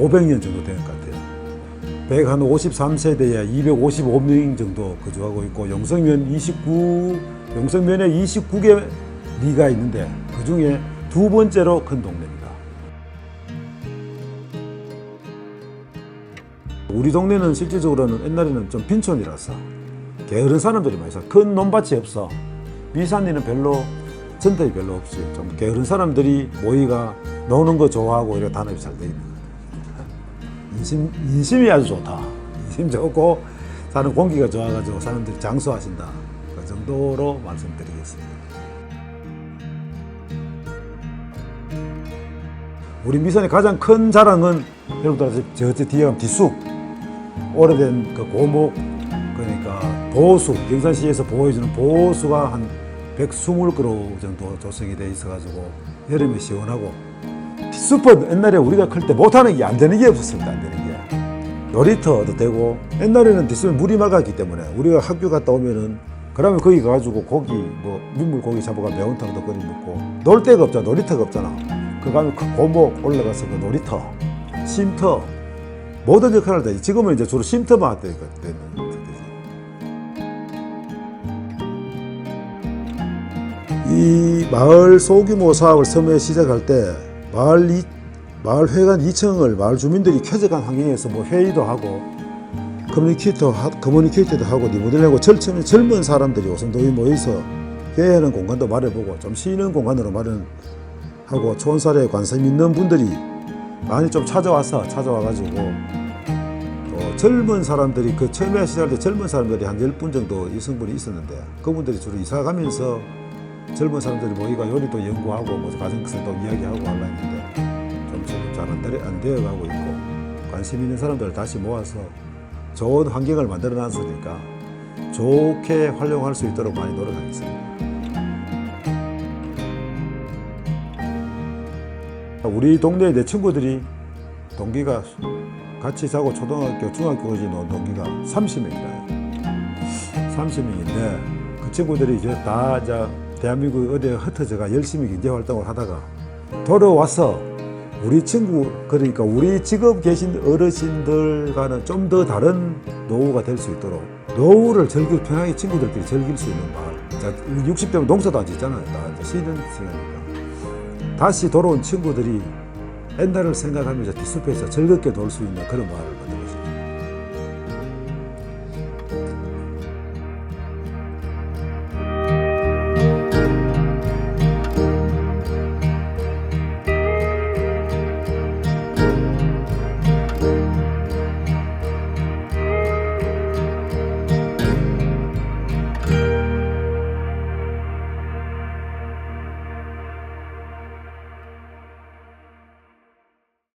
500년 정도 된것 같아요. 153세대에 255명 정도 거주하고 있고 용성면 29 용성면에 29개 리가 있는데 그 중에 두 번째로 큰 동네입니다. 우리 동네는 실질적으로는 옛날에는 좀 빈촌이라서 게으른 사람들이 많이 살아. 큰 논밭이 없어. 미산리는 별로 전통이 별로 없이 좀 게으른 사람들이 모이가 노는 거 좋아하고 이렇게 단합이 잘 돼 있는. 인심 인심이 아주 좋다. 인심 좋고 사는 공기가 좋아가지고 사람들이 장수하신다. 그 정도로 말씀드리겠습니다. 우리 미선의 가장 큰 자랑은 여러분들 아시죠? 저 뒤에 가면 뒷숲 오래된 그 고목 그러니까 보수 경산시에서 보호해주는 보수가 한 120그루 정도 조성이 돼 있어가지고 여름에 시원하고 뒷숲은 옛날에 우리가 클 때 못하는 게 안 되는 게 없었습니다. 안 되는 게. 놀이터도 되고 옛날에는 뒷숲에 물이 맑았기 때문에 우리가 학교 갔다 오면은 그러면 거기 가가지고 고기 뭐 민물 고기 잡아가 매운탕도 끓여 먹고 놀 데가 없잖아 놀이터가 없잖아. 그 가면 그 고목 올라가서 그 놀이터 쉼터 모든 역할을 다 지금은 이제 주로 쉼터만 하니까 되는 이 마을 소규모 사업을 처음에 시작할 때 마을 이, 마을 회관 2층을 마을 주민들이 쾌적한 환경에서 뭐 회의도 하고 하- 커뮤니케이터도 하고 리모델링하고 젊은 젊은 사람들이 오선도에 모여서 회의하는 공간도 마련해보고 좀 쉬는 공간으로 마련하고 촌살에 관심 있는 분들이 많이 좀 찾아와서 찾아와가지고 또 젊은 사람들이 그 처음에 시작할 때 젊은 사람들이 한 10분 정도 여성분이 있었는데 그분들이 주로 이사 가면서 젊은 사람들이 모이가 요리도 연구하고 뭐 가정에서도 이야기하고 하려 했는데 좀 잘안 안 되어가고 있고 관심 있는 사람들을 다시 모아서 좋은 환경을 만들어 놨으니까 좋게 활용할 수 있도록 많이 노력하겠습니다. 우리 동네에 내 친구들이 동기가 같이 자고 초등학교, 중학교까지 놓은 동기가 30명이다. 30명인데 그 친구들이 이제 다 이제 대한민국 어디에 흩어져가 열심히 경제 활동을 하다가 돌아와서 우리 친구 그러니까 우리 지금 계신 어르신들과는 좀 더 다른 노후가 될 수 있도록 노후를 즐길 편하게 친구들끼리 즐길 수 있는 마을. 자, 60대면 농사도 안 짓잖아요. 다 이제 쉬는 시간이니까. 다시 돌아온 친구들이 옛날을 생각하면서 뒷숲에서 즐겁게 놀 수 있는 그런 마을을